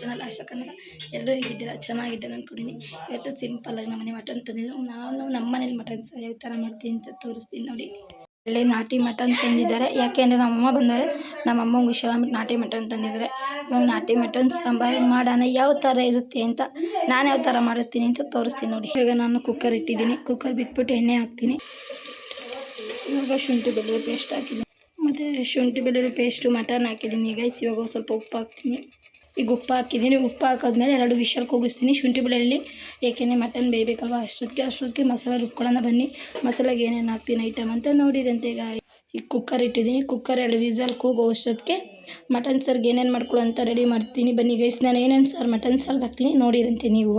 Channel ಆಶಾ ಕನ್ನಡ ಎಲ್ಲರೂ ಹೇಗಿದ್ದೀರಾ? ಚೆನ್ನಾಗಿದ್ದಾರೆ ಅಂದ್ಕೊಂಡಿನಿ ಇವತ್ತು ಸಿಂಪಲ್ಲಾಗಿ ನಮ್ಮನೆ ಮಟನ್ ತಂದಿದ್ರು. ನಾನು ನಮ್ಮ ಮನೇಲಿ ಮಟನ್ ಸರ್ ಯಾವ ಥರ ಮಾಡ್ತೀನಿ ಅಂತ ತೋರಿಸ್ತೀನಿ ನೋಡಿ. ಒಳ್ಳೆ ನಾಟಿ ಮಟನ್ ತಂದಿದ್ದಾರೆ. ಯಾಕೆಂದರೆ ನಮ್ಮಮ್ಮ ಬಂದವರೆ. ನಮ್ಮಮ್ಮ ಹುಷಾರಾಗ್ಬಿಟ್ಟು ನಾಟಿ ಮಟನ್ ತಂದಿದ್ದಾರೆ. ಇವಾಗ ನಾಟಿ ಮಟನ್ ಸಾಂಬಾರು ಮಾಡೋಣ. ಯಾವ ಥರ ಇರುತ್ತೆ ಅಂತ ನಾನು ಯಾವ ಥರ ಮಾಡುತ್ತೀನಿ ಅಂತ ತೋರಿಸ್ತೀನಿ ನೋಡಿ. ಇವಾಗ ನಾನು ಕುಕ್ಕರ್ ಇಟ್ಟಿದ್ದೀನಿ. ಕುಕ್ಕರ್ ಬಿಟ್ಬಿಟ್ಟು ಎಣ್ಣೆ ಹಾಕ್ತೀನಿ. ಇವಾಗ ಶುಂಠಿ ಬೆಳ್ಳುಳ್ಳಿ ಪೇಸ್ಟ್ ಹಾಕಿದ್ದೀನಿ. ಮತ್ತು ಶುಂಠಿ ಬೆಳ್ಳುಳ್ಳಿ ಪೇಸ್ಟು ಮಟನ್ ಹಾಕಿದ್ದೀನಿ. ಈಗ ಇವಾಗ ಸ್ವಲ್ಪ ಉಪ್ಪು ಹಾಕ್ತೀನಿ. ಈಗ ಉಪ್ಪು ಹಾಕಿದ್ದೀನಿ. ಉಪ್ಪು ಹಾಕಿದ್ಮೇಲೆ ಎರಡು ವಿಷಲ್ ಕೂಗಿಸ್ತೀನಿ. ಶುಂಠಿ ಬೆಳ್ಳುಳ್ಳಿ, ಏಕೆಂದರೆ ಮಟನ್ ಬೇಯಬೇಕಲ್ವ? ಅಷ್ಟೊತ್ತಿಗೆ ಅಷ್ಟೊತ್ತಿಗೆ ಮಸಾಲೆ ರುಬ್ಕೊಳ್ಳೋಣ ಬನ್ನಿ. ಮಸಾಲೆಗೆ ಏನೇನು ಹಾಕ್ತೀನಿ ಐಟಮ್ ಅಂತ ನೋಡಿದಂತೆ ಈಗ. ಈಗ ಕುಕ್ಕರ್ ಇಟ್ಟಿದ್ದೀನಿ. ಕುಕ್ಕರ್ ಎರಡು ವಿಸಲ್ ಕೂಗೋ ಅಷ್ಟೊತ್ತಿಗೆ. ಮಟನ್ ಸಾರ್ಗೆ ಏನೇನು ಮಾಡ್ಕೊಳ್ಳೋ ಅಂತ ರೆಡಿ ಮಾಡ್ತೀನಿ. ಬನ್ನಿ ಗೈಸ್ ನಾನು ಏನೇನು ಸಾರು ಮಟನ್ ಸಾರ್ಗೆ ಹಾಕ್ತೀನಿ ನೋಡಿರಂತೆ ನೀವು.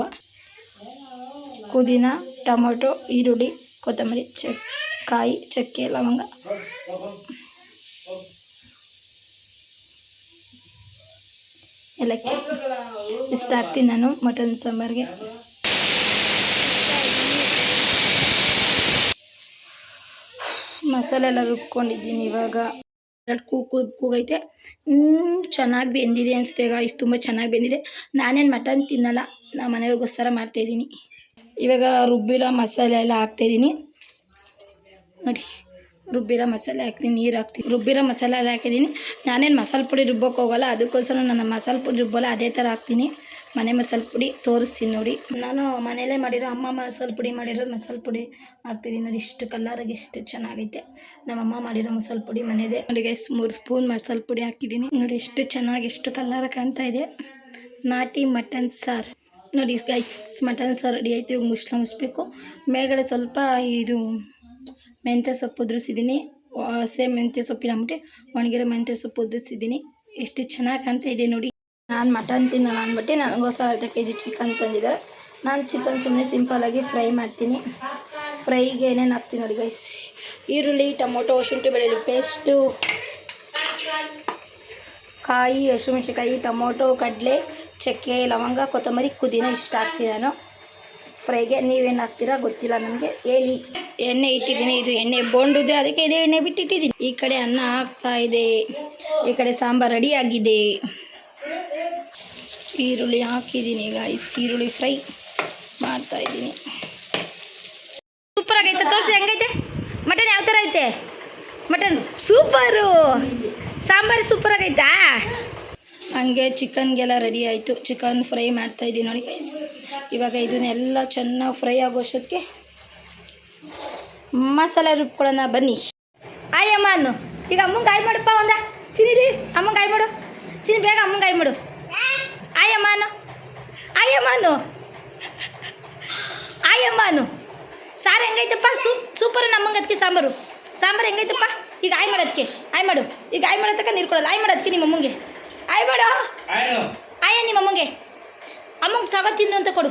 ಪುದೀನ, ಟೊಮೊಟೊ, ಈರುಳ್ಳಿ, ಕೊತ್ತಂಬರಿ, ಚ, ಕಾಯಿ, ಚಕ್ಕೆ, ಲವಂಗ. ಏಲಕ್ಕಿ ಇಷ್ಟ ಹಾಕ್ತೀನಿ ನಾನು ಮಟನ್ ಸಾಂಬಾರಿಗೆ. ಮಸಾಲೆ ಎಲ್ಲ ರುಬ್ಕೊಂಡಿದ್ದೀನಿ ಇವಾಗ. ಎರಡು ಕೂಗು ಕೂಗೈತೆ. ಚೆನ್ನಾಗಿ ಬೆಂದಿದೆ ಅನಿಸುತ್ತೆ ಗಾಯ್ಸ್ ತುಂಬ ಚೆನ್ನಾಗಿ ಬೆಂದಿದೆ. ನಾನೇನು ಮಟನ್ ತಿನ್ನಲ್ಲ. ನಮ್ಮ ಮನೆಯವ್ರಿಗೋಸ್ಕರ ಮಾಡ್ತಾಯಿದ್ದೀನಿ ಇವಾಗ ರುಬ್ಬಿರೋ ಮಸಾಲೆ ಎಲ್ಲ ಹಾಕ್ತಾಯಿದ್ದೀನಿ ನೋಡಿ. ರುಬ್ಬಿರೋ ಮಸಾಲೆ ಹಾಕ್ತೀನಿ, ನೀರು ಹಾಕ್ತೀನಿ. ರುಬ್ಬಿರೋ ಮಸಾಲೆ ಎಲ್ಲ ಹಾಕಿದ್ದೀನಿ. ನಾನೇನು ಮಸಾಲೆ ಪುಡಿ ರುಬ್ಬೋಕೆ ಹೋಗಲ್ಲ, ಅದಕ್ಕೋಸ್ಕರ ನಾನು ಮಸಾಲೆ ಪುಡಿ ರುಬ್ಬೋಲ್ಲ, ಅದೇ ಥರ ಹಾಕ್ತೀನಿ. ಮನೆ ಮಸಾಲೆ ಪುಡಿ ತೋರಿಸ್ತೀನಿ ನೋಡಿ. ನಾನು ಮನೆಯಲ್ಲೇ ಮಾಡಿರೋ ಅಮ್ಮ ಮಸಾಲೆ ಪುಡಿ ಮಾಡಿರೋದು ಮಸಾಲೆ ಪುಡಿ ಹಾಕ್ತಿದ್ದೀನಿ ನೋಡಿ, ಇಷ್ಟು ಕಲ್ಲರಾಗಿ ಇಷ್ಟು ಚೆನ್ನಾಗೈತೆ. ನಮ್ಮಮ್ಮ ಮಾಡಿರೋ ಮಸಾಲೆ ಪುಡಿ ಮನೆಯದೇ ನೋಡಿ ಗೈಸ್ ಮೂರು ಸ್ಪೂನ್ ಮಸಾಲೆ ಪುಡಿ ಹಾಕಿದ್ದೀನಿ. ನೋಡಿ ಎಷ್ಟು ಚೆನ್ನಾಗಿ ಎಷ್ಟು ಕಲರ್ ಕಾಣ್ತಾ ಇದೆ. ನಾಟಿ ಮಟನ್ ಸಾರು. ನೋಡಿ ಗೈಸ್ ಮಟನ್ ಸಾರು ರೆಡಿ ಆಯ್ತು, ಇವಾಗ ಮುಸ್ಲ ಮುಚ್ಚಬೇಕು ಮೇಲ್ಗಡೆ ಸ್ವಲ್ಪ ಇದು ಮೆಂತ್ಯ ಸೊಪ್ಪು ಉದುರಿಸಿದ್ದೀನಿ. ಹಸೆ ಮೆಂತ್ಯ ಸೊಪ್ಪಿನ ಅಂದ್ಬಿಟ್ಟು ಒಣಗಿರೋ ಮೆಂತ್ಯ ಸೊಪ್ಪು ಉದುರಿಸಿದ್ದೀನಿ. ಎಷ್ಟು ಚೆನ್ನಾಗಿ ಕಾಣ್ತಾ ಇದೆ ನೋಡಿ. ನಾನು ಮಟನ್ ತಿನ್ನಲ್ಲ ಅಂದ್ಬಿಟ್ಟು ನನಗೋಸ್ಕರ ಅರ್ಧ ಕೆ ಜಿ ಚಿಕನ್ ತಂದಿದ್ದಾರೆ. ನಾನು ಚಿಕನ್ ಸುಮ್ಮನೆ ಸಿಂಪಲಾಗಿ ಫ್ರೈ ಮಾಡ್ತೀನಿ. ಫ್ರೈಗೆ ಏನೇನು ಹಾಕ್ತೀನಿ ನೋಡಿ ಗೈಸ್ ಈರುಳ್ಳಿ, ಟೊಮೊಟೊ, ಶುಂಠಿ, ಬೆಳ್ಳುಳ್ಳಿ ಪೇಸ್ಟು, ಕಾಯಿ, ಹಸಿಮೆಣ್ಸಿನ್ಕಾಯಿ, ಟೊಮೊಟೊ, ಕಡಲೆ, ಚಕ್ಕೆ, ಲವಂಗ, ಕೊತ್ತಂಬರಿ, ಪುದೀನ ಇಷ್ಟ ಹಾಕ್ತೀನಿ ನಾನು. ಫ್ರೈಗೆ ನೀವೇನು ಹಾಕ್ತೀರಾ ಗೊತ್ತಿಲ್ಲ ನನಗೆ ಹೇಳಿ. ಎಣ್ಣೆ ಇಟ್ಟಿದ್ದೀನಿ ಇದು ಎಣ್ಣೆ ಬೋಂಡಿದೆ ಅದಕ್ಕೆ ಇದೇ ಎಣ್ಣೆ ಬಿಟ್ಟಿಟ್ಟಿದ್ದೀನಿ. ಈ ಕಡೆ ಅನ್ನ ಹಾಕ್ತಾ ಇದೆ. ಈ ಕಡೆ ಸಾಂಬಾರು ರೆಡಿ ಆಗಿದೆ. ಈರುಳ್ಳಿ ಹಾಕಿದ್ದೀನಿ ಈಗ ಈರುಳ್ಳಿ ಫ್ರೈ ಮಾಡ್ತಾ ಇದ್ದೀನಿ. ಸೂಪರ್ ಆಗೈತೆ ತೋರಿಸಿ ಹೆಂಗೈತೆ? ಮಟನ್ ಯಾವ ಥರ ಐತೆ? ಮಟನ್ ಸೂಪರು ಸಾಂಬಾರು ಸೂಪರ್ ಆಗೈತಾ? ಹಂಗೆ ಚಿಕನ್ಗೆಲ್ಲ ರೆಡಿ ಆಯಿತು. ಚಿಕನ್ ಫ್ರೈ ಮಾಡ್ತಾ ಇದ್ದೀನಿ ನೋಡಿ ಗೈಸ್ ಇವಾಗ ಇದನ್ನೆಲ್ಲ ಚೆನ್ನಾಗಿ ಫ್ರೈ ಆಗೋ ಅಷ್ಟೊತ್ತಿಗೆ ಮಸಾಲೆ ರುಬ್ಕೊಳ್ಳೋಣ, ಬನ್ನಿ. ಆಯ್ ಅನ್ನು. ಈಗ ಅಮ್ಮಂಗೆ ಗಾಯ ಮಾಡಪ್ಪ ಒಂದ. ಚಿನಿಲಿ ಅಮ್ಮಂಗೆ ಗಾಯ ಮಾಡು. ಚಿನ್ನಿ ಬೇಗ ಅಮ್ಮಂಗೆ ಗಾಯ ಮಾಡು. ಆಯಮ್ಮ ಅನ್ನು. ಆಯಮ್ಮ ಅನ್ನು. ಸಾರು ಹೆಂಗೈತಪ್ಪ? ಸೂಪ್ ಸೂಪರ್ ನಮ್ಮಂಗೆ ಅದಕ್ಕೆ ಸಾಂಬಾರು. ಸಾಂಬಾರು ಹೆಂಗೈತಪ್ಪ? ಈಗ ಆಯ್ ಮಾಡೋದಕ್ಕೆ ಆಯ್ ಮಾಡು. ಈಗ ಆಯ್ ಮಾಡೋದಕ್ಕೆ ನೀರು ಕೊಡೋಲ್ಲ ಆಯ್ ಮಾಡೋದಕ್ಕೆ ನಿಮ್ಮ ಅಮ್ಮಂಗೆ. ಮಾಡು ಆಯ ನಿಮ್ಮ ಅಮ್ಮಂಗೆ. ಅಮ್ಮಂಗೆ ತಗೋ ತಿನ್ನು ಅಂತ ಕೊಡು.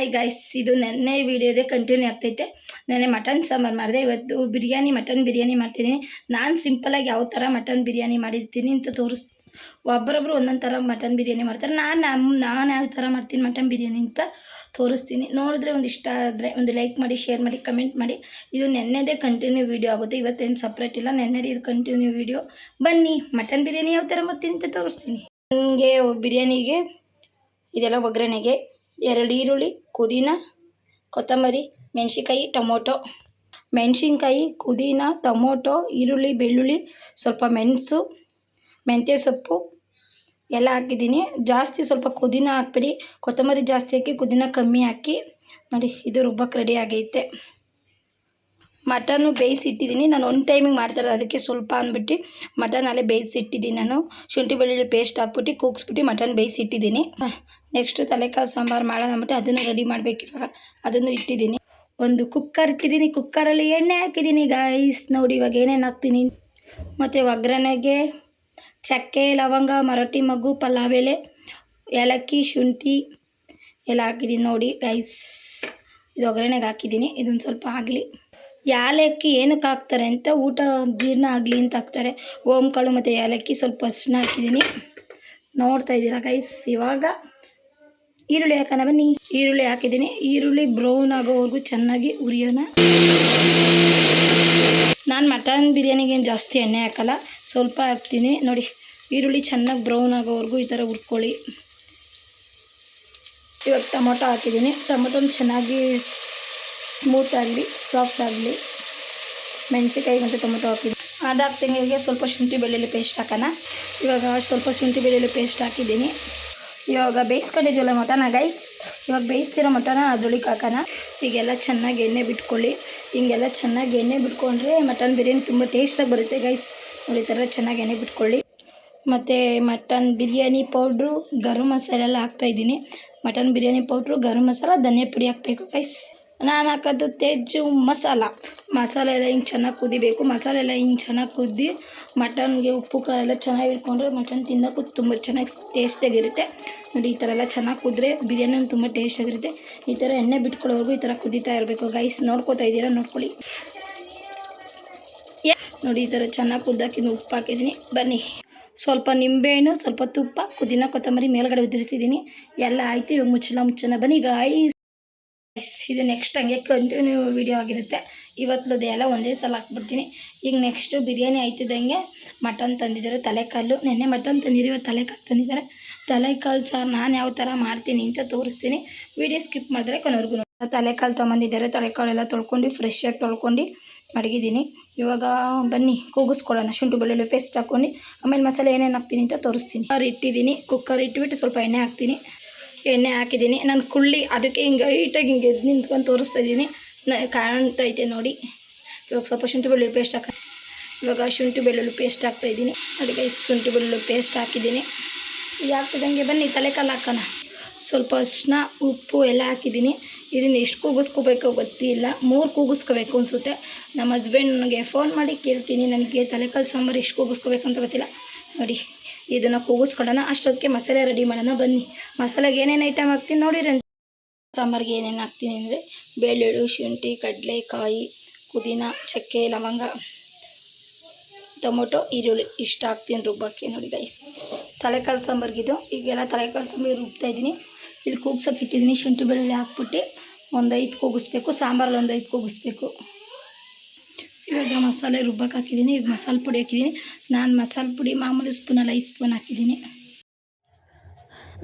ಐ ಗೈಸ್ ಇದು ನೆನ್ನೆ ವೀಡಿಯೋದೇ ಕಂಟಿನ್ಯೂ ಆಗ್ತೈತೆ. ನೆನ್ನೆ ಮಟನ್ ಸಾಂಬಾರು ಮಾಡಿದೆ. ಇವತ್ತು ಬಿರಿಯಾನಿ ಮಟನ್ ಬಿರಿಯಾನಿ ಮಾಡ್ತಿದ್ದೀನಿ. ನಾನು ಸಿಂಪಲಾಗಿ ಯಾವ ಥರ ಮಟನ್ ಬಿರಿಯಾನಿ ಮಾಡಿರ್ತೀನಿ ಅಂತ ತೋರಿಸ್ ಒಬ್ಬರೊಬ್ಬರು ಒಂದೊಂದು ಥರ ಮಟನ್ ಬಿರಿಯಾನಿ ಮಾಡ್ತಾರೆ. ನಾನು ನಮ್ಮ ನಾನು ಯಾವ ಥರ ಮಾಡ್ತೀನಿ ಮಟನ್ ಬಿರಿಯಾನಿ ಅಂತ ತೋರಿಸ್ತೀನಿ. ನೋಡಿದ್ರೆ ಒಂದು ಇಷ್ಟ ಆದರೆ ಒಂದು ಲೈಕ್ ಮಾಡಿ ಶೇರ್ ಮಾಡಿ ಕಮೆಂಟ್ ಮಾಡಿ. ಇದು ನೆನ್ನೆದೇ ಕಂಟಿನ್ಯೂ ವೀಡಿಯೋ ಆಗುತ್ತೆ. ಇವತ್ತೇನು ಸಪ್ರೇಟ್ ಇಲ್ಲ. ನೆನ್ನೆದೇ ಇದು ಕಂಟಿನ್ಯೂ ವೀಡಿಯೋ ಬನ್ನಿ ಮಟನ್ ಬಿರಿಯಾನಿ ಯಾವ ಥರ ಮಾಡ್ತೀನಿ ಅಂತ ತೋರಿಸ್ತೀನಿ. ನನಗೆ ಬಿರಿಯಾನಿಗೆ ಇದೆಲ್ಲ ಒಗ್ಗರಣೆಗೆ ಎರಡು ಈರುಳ್ಳಿ ಕುದೀನ ಕೊತ್ತಂಬರಿ, ಮೆಣಸಿನ್ಕಾಯಿ, ಟೊಮೊಟೊ. ಮೆಣಸಿನ್ಕಾಯಿ, ಪುದೀನ, ಟೊಮೊಟೊ, ಈರುಳ್ಳಿ, ಬೆಳ್ಳುಳ್ಳಿ, ಸ್ವಲ್ಪ ಮೆಣಸು, ಮೆಂತ್ಯ ಸೊಪ್ಪು ಎಲ್ಲ ಹಾಕಿದ್ದೀನಿ. ಜಾಸ್ತಿ ಸ್ವಲ್ಪ ಪುದೀನ ಹಾಕ್ಬಿಡಿ. ಕೊತ್ತಂಬರಿ ಜಾಸ್ತಿ ಹಾಕಿ, ಪುದೀನ ಕಮ್ಮಿ ಹಾಕಿ. ನೋಡಿ, ಇದು ರುಬ್ಬಕ್ಕೆ ರೆಡಿ ಆಗೈತೆ. ಮಟನ್ನು ಬೇಯಿಸಿಟ್ಟಿದ್ದೀನಿ. ನಾನು ಒಂದು ಟೈಮಿಗೆ ಮಾಡ್ತಾರೆ ಅದಕ್ಕೆ ಸ್ವಲ್ಪ ಅಂದ್ಬಿಟ್ಟು ಮಟನ್ ಅಲ್ಲೇ ಬೇಯಿಸಿಟ್ಟಿದ್ದೀನಿ ನಾನು. ಶುಂಠಿ ಬೆಳ್ಳುಳ್ಳಿ ಪೇಸ್ಟ್ ಹಾಕ್ಬಿಟ್ಟು, ಕೂಗಿಸ್ಬಿಟ್ಟು ಮಟನ್ ಬೇಯಿಸಿಟ್ಟಿದ್ದೀನಿ. ನೆಕ್ಸ್ಟು ತಲೆಕಾಯಿ ಸಾಂಬಾರು ಮಾಡೋಣ ಅಂದ್ಬಿಟ್ಟು ಅದನ್ನು ರೆಡಿ ಮಾಡಬೇಕು ಇವಾಗ. ಅದನ್ನು ಇಟ್ಟಿದ್ದೀನಿ. ಒಂದು ಕುಕ್ಕರ್ ಇಟ್ಟಿದ್ದೀನಿ ಕುಕ್ಕರಲ್ಲಿ ಎಣ್ಣೆ ಹಾಕಿದ್ದೀನಿ ಗಾಯ್ಸ್ ನೋಡಿ, ಇವಾಗ ಏನೇನು ಹಾಕ್ತೀನಿ. ಮತ್ತು ಒಗ್ಗರಣೆಗೆ ಚಕ್ಕೆ, ಲವಂಗ ಮರಾಠಿ ಮೊಗ್ಗು ಪಲಾವ್ ಎಲೆ ಏಲಕ್ಕಿ, ಶುಂಠಿ ಎಲ್ಲ ಹಾಕಿದ್ದೀನಿ ನೋಡಿ ಗೈಸ್ ಇದು ಒಗ್ಗರಣೆಗೆ ಹಾಕಿದ್ದೀನಿ. ಇದೊಂದು ಸ್ವಲ್ಪ ಆಗಲಿ. ಏಲಕ್ಕಿ ಏನಕ್ಕೆ ಹಾಕ್ತಾರೆ ಅಂತ ಊಟ ಜೀರ್ಣ ಆಗಲಿ ಅಂತ ಹಾಕ್ತಾರೆ. ಓಂಕಾಳು ಮತ್ತು ಏಲಕ್ಕಿ ಸ್ವಲ್ಪ ಅರಿಶಿನ ಹಾಕಿದ್ದೀನಿ. ನೋಡ್ತಾ ಇದ್ದೀರಾ ಗೈಸ್ ಇವಾಗ ಈರುಳ್ಳಿ ಹಾಕೋಣ ಬನ್ನಿ. ಈರುಳ್ಳಿ ಹಾಕಿದ್ದೀನಿ. ಈರುಳ್ಳಿ ಬ್ರೌನ್ ಆಗೋವರೆಗೂ ಚೆನ್ನಾಗಿ ಉರಿಯೋಣ. ನಾನು ಮಟನ್ ಬಿರಿಯಾನಿಗೆ ಏನು ಜಾಸ್ತಿ ಎಣ್ಣೆ ಹಾಕಲ್ಲ. ಸ್ವಲ್ಪ ಹಾಕ್ತೀನಿ. ನೋಡಿ, ಈರುಳ್ಳಿ ಚೆನ್ನಾಗಿ ಬ್ರೌನ್ ಆಗೋವರೆಗೂ ಈ ಥರ ಹುರ್ಕೊಳ್ಳಿ. ಇವಾಗ ಟೊಮೊಟೊ ಹಾಕಿದ್ದೀನಿ. ಟೊಮೊಟೊನ ಚೆನ್ನಾಗಿ ಸ್ಮೂತ್ ಆಗಲಿ ಸಾಫ್ಟ್ ಆಗಲಿ. ಮೆಣಸಿಕಾಯಿ ಮತ್ತು ಟೊಮೊಟೊ ಹಾಕಿದ್ದೀನಿ. ಅದಾಗ್ತಿಂಗೆ ಸ್ವಲ್ಪ ಶುಂಠಿ ಬೆಳ್ಳುಳ್ಳಿ ಪೇಸ್ಟ್ ಹಾಕೋಣ. ಇವಾಗ ಸ್ವಲ್ಪ ಶುಂಠಿ ಬೆಳ್ಳುಳ್ಳಿ ಪೇಸ್ಟ್ ಹಾಕಿದ್ದೀನಿ. ಇವಾಗ ಬೇಯಿಸ್ಕೊಂಡಿದ್ದೀವಲ್ಲ ಮಟನ ಗೈಸ್ ಇವಾಗ ಬೇಯಿಸ್ತಿರೋ ಮಟನ ಅದ್ರೊಳಗೆ ಹಾಕೋಣ. ಈಗೆಲ್ಲ ಚೆನ್ನಾಗಿ ಎಣ್ಣೆ ಬಿಟ್ಕೊಳ್ಳಿ. ಹಿಂಗೆಲ್ಲ ಚೆನ್ನಾಗಿ ಎಣ್ಣೆ ಬಿಟ್ಕೊಂಡ್ರೆ ಮಟನ್ ಬಿರಿಯಾನಿ ತುಂಬ ಟೇಸ್ಟಾಗಿ ಬರುತ್ತೆ ಗೈಸ್ ನೋಡಿ, ಈ ಥರ ಚೆನ್ನಾಗಿ ಎಣ್ಣೆ ಬಿಟ್ಕೊಳ್ಳಿ. ಮತ್ತು ಮಟನ್ ಬಿರಿಯಾನಿ ಪೌಡ್ರು, ಗರಂ ಮಸಾಲೆ ಎಲ್ಲ ಹಾಕ್ತಾಯಿದ್ದೀನಿ ಮಟನ್ ಬಿರಿಯಾನಿ ಪೌಡ್ರು, ಗರಂ ಮಸಾಲ ಧನಿಯಾ ಪುಡಿ ಹಾಕಬೇಕು ಗೈಸ್ ನಾನು ಹಾಕೋದು ತೆಜ್ಜು ಮಸಾಲ. ಮಸಾಲೆ ಎಲ್ಲ ಹಿಂಗೆ ಚೆನ್ನಾಗಿ ಕುದಿಬೇಕು. ಮಸಾಲೆ ಎಲ್ಲ ಹಿಂಗೆ ಚೆನ್ನಾಗಿ ಕುದ್ದು ಮಟನ್ಗೆ ಉಪ್ಪು, ಖಾರ ಎಲ್ಲ ಚೆನ್ನಾಗಿ ಹಿಡ್ಕೊಂಡ್ರೆ ಮಟನ್ ತಿನ್ನೋಕ್ಕೂ ತುಂಬ ಚೆನ್ನಾಗಿ ಟೇಸ್ಟಾಗಿರುತ್ತೆ ನೋಡಿ, ಈ ಥರ ಎಲ್ಲ ಚೆನ್ನಾಗಿ ಕುದ್ರೆ ಬಿರಿಯಾನಿ ತುಂಬ ಟೇಸ್ಟಾಗಿರುತ್ತೆ ಈ ಥರ ಎಣ್ಣೆ ಬಿಟ್ಕೊಳ್ಳೋವರೆಗೂ ಈ ಥರ ಕುದೀತಾ ಇರಬೇಕು. ಗೈಸ್ ನೋಡ್ಕೊತಾ ಇದ್ದೀರಾ ನೋಡ್ಕೊಳ್ಳಿ. ನೋಡಿ, ಈ ಥರ ಚೆನ್ನಾಗಿ ಕುದ್ದಾಕಿನ ಉಪ್ಪು ಹಾಕಿದ್ದೀನಿ. ಬನ್ನಿ. ಸ್ವಲ್ಪ ನಿಂಬೆಹಣ್ಣು, ಸ್ವಲ್ಪ ತುಪ್ಪ, ಪುದೀನ ಕೊತ್ತಂಬರಿ ಮೇಲ್ಗಡೆ ಉದುರಿಸಿದ್ದೀನಿ. ಎಲ್ಲ ಆಯಿತು. ಇವಾಗ ಮುಚ್ಚಲ ಮುಚ್ಚನ ಬನ್ನಿ ಗಾಯ್ಸ್ ಇದು ನೆಕ್ಸ್ಟ್ ಹಂಗೆ ಕಂಟಿನ್ಯೂ ವೀಡಿಯೋ ಆಗಿರುತ್ತೆ. ಇವತ್ತದು ಎಲ್ಲ ಒಂದೇ ಸಲ ಹಾಕ್ಬಿಡ್ತೀನಿ. ಈಗ ನೆಕ್ಸ್ಟು ಬಿರಿಯಾನಿ ಆಯ್ತಿದ್ದಂಗೆ ಮಟನ್ ತಂದಿದ್ದಾರೆ, ತಲೆಕಾಲು. ನೆನ್ನೆ ಮಟನ್ ತಂದಿದ್ದೀವಿ ತಲೆಕಾಲು ತಂದಿದ್ದಾರೆ. ತಲೆಕಾಲು ಸರ್, ನಾನು ಯಾವ ಥರ ಮಾಡ್ತೀನಿ ಅಂತ ತೋರಿಸ್ತೀನಿ. ವೀಡಿಯೋ ಸ್ಕಿಪ್ ಮಾಡಿದ್ರೆ ಕೊನೆವರೆಗೂ ತಲೆಕಾಲು ತೊಗೊಂಬಂದಿದ್ದಾರೆ ತಲೆಕಾಲೆಲ್ಲ ತೊಳ್ಕೊಂಡು ಫ್ರೆಶ್ಶಾಗಿ ತೊಳ್ಕೊಂಡು ಮಡಗಿದ್ದೀನಿ. ಇವಾಗ ಬನ್ನಿ, ಕೂಗಿಸ್ಕೊಳ್ಳೋಣ. ಶುಂಠಿ ಬೆಳ್ಳುಳ್ಳಿ ಪೇಸ್ಟ್ ಹಾಕ್ಕೊಂಡು ಆಮೇಲೆ ಮಸಾಲೆ ಏನೇನು ಹಾಕ್ತೀನಿ ಅಂತ ತೋರಿಸ್ತೀನಿ. ಇಟ್ಟಿದ್ದೀನಿ. ಕುಕ್ಕರ್ ಇಟ್ಬಿಟ್ಟು ಸ್ವಲ್ಪ ಎಣ್ಣೆ ಹಾಕ್ತೀನಿ. ಎಣ್ಣೆ ಹಾಕಿದ್ದೀನಿ. ನಾನು ಕುಳ್ಳಿ ಅದಕ್ಕೆ ಹಿಂಗೆ ಹೈಟಾಗಿ ಹಿಂಗೆ ಎದ್ದು ನಿಂತ್ಕೊಂಡು ತೋರಿಸ್ತಾ ಇದ್ದೀನಿ. ನ- ಕಾಣ್ತೈತೆ ನೋಡಿ. ಇವಾಗ ಸ್ವಲ್ಪ ಶುಂಠಿ ಬೆಳ್ಳುಳ್ಳಿ ಪೇಸ್ಟ್ ಹಾಕ ಇವಾಗ ಶುಂಠಿ ಬೆಳ್ಳುಳ್ಳಿ ಪೇಸ್ಟ್ ಹಾಕ್ತಾಯಿದ್ದೀನಿ ಅದಕ್ಕೆ ಶುಂಠಿ ಬೆಳ್ಳುಳ್ಳಿ ಪೇಸ್ಟ್ ಹಾಕಿದ್ದೀನಿ. ಇದು ಹಾಕ್ತಿದ್ದಂಗೆ ಬನ್ನಿ, ತಲೆಕಾಲು ಹಾಕೋಣ. ಸ್ವಲ್ಪ ಅರಿಶಿನ ಉಪ್ಪು ಎಲ್ಲ ಹಾಕಿದ್ದೀನಿ. ಇದನ್ನು ಎಷ್ಟು ಕೂಗಿಸ್ಕೋಬೇಕೋ ಗೊತ್ತಿಲ್ಲ. ಮೂರು ಕೂಗಿಸ್ಕೋಬೇಕು ಅನಿಸುತ್ತೆ. ನಮ್ಮ ಹಸ್ಬೆಂಡ್ ನನಗೆ ಫೋನ್ ಮಾಡಿ ಕೇಳ್ತೀನಿ. ನನಗೆ ತಲೆಕಾಲು ಸಾಂಬಾರು ಎಷ್ಟು ಅಂತ ಗೊತ್ತಿಲ್ಲ. ನೋಡಿ. ಇದನ್ನು ಕೂಗಿಸ್ಕೊಳ್ಳೋಣ ಅಷ್ಟೊತ್ತಿಗೆ ಮಸಾಲೆ ರೆಡಿ ಮಾಡೋಣ ಬನ್ನಿ. ಮಸಾಲೆಗೆ ಏನೇನು ಐಟಮ್ ಹಾಕ್ತೀನಿ ನೋಡಿರಿ ಸಾಂಬಾರಿಗೆ ಏನೇನು ಹಾಕ್ತೀನಿ ಅಂದರೆ ಬೆಳ್ಳುಳ್ಳಿ, ಶುಂಠಿ, ಕಡಲೆಕಾಯಿ, ಪುದೀನ, ಚಕ್ಕೆ, ಲವಂಗ, ಟೊಮೊಟೊ, ಈರುಳ್ಳಿ ಇಷ್ಟು ಹಾಕ್ತೀನಿ ರುಬ್ಬಕ್ಕೆ ನೋಡಿ ಗೈಸ್ ತಲೆಕಾಲು ಸಾಂಬಾರ್ಗಿದು ಈಗೆಲ್ಲ ತಲೆಕಾಲು ಸಾಂಬಾರು ರುಬ್ತಾ ಇದ್ದೀನಿ. ಇಲ್ಲಿ ಕೂಗ್ಸೋಕೆ ಇಟ್ಟಿದ್ದೀನಿ ಶುಂಠಿ ಬೆಳ್ಳುಳ್ಳಿ ಹಾಕ್ಬಿಟ್ಟು ಒಂದು ಐದು ಕೂಗಿಸ್ಬೇಕು, ಸಾಂಬಾರಲ್ಲಿ ಒಂದು ಐದು ಕೂಗಿಸ್ಬೇಕು. ಇವಾಗ ಮಸಾಲೆ ರುಬ್ಬಕ್ಕೆ ಹಾಕಿದ್ದೀನಿ ಈಗ ಮಸಾಲೆ ಪುಡಿ ಹಾಕಿದ್ದೀನಿ. ನಾನು ಮಸಾಲೆ ಪುಡಿ ಮಾಮೂಲಿ ಸ್ಪೂನಲ್ಲಿ ಐದು ಸ್ಪೂನ್ ಹಾಕಿದ್ದೀನಿ.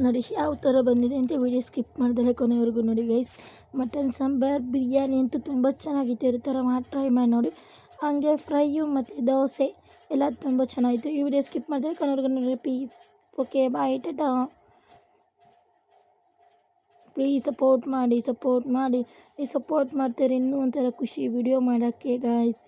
ನೋಡಿ, ಯಾವ ಥರ ಬಂದಿದೆ ಅಂತ ವಿಡಿಯೋ ಸ್ಕಿಪ್ ಮಾಡ್ದಲೆ ಕೊನೆವರೆಗೂ ನೋಡಿ ಗೈಸ್ ಮಟನ್ ಸಾಂಬಾರ್, ಬಿರಿಯಾನಿ ಅಂತೂ ತುಂಬ ಚೆನ್ನಾಗಿತ್ತು. ಈ ಥರ ಮಾಡಿ ಟ್ರೈ ಮಾಡಿ ನೋಡಿ. ಹಾಗೆ ಫ್ರೈಯು ಮತ್ತು ದೋಸೆ, ಎಲ್ಲ ತುಂಬ ಚೆನ್ನಾಗಿತ್ತು. ಈ ವಿಡಿಯೋ ಸ್ಕಿಪ್ ಮಾಡಿದ್ರೆ ಕೊನೆವರೆಗೂ ನೋಡಿ peace okay bye tata please support ಮಾಡಿ ಸಪೋರ್ಟ್ ಮಾಡಿ ನೀವು ಸಪೋರ್ಟ್ ಮಾಡ್ತೀರಿ ಇನ್ನೂ ಒಂಥರ ಖುಷಿ ವಿಡಿಯೋ ಮಾಡೋಕ್ಕೆ ಗಾಯ್ಸ್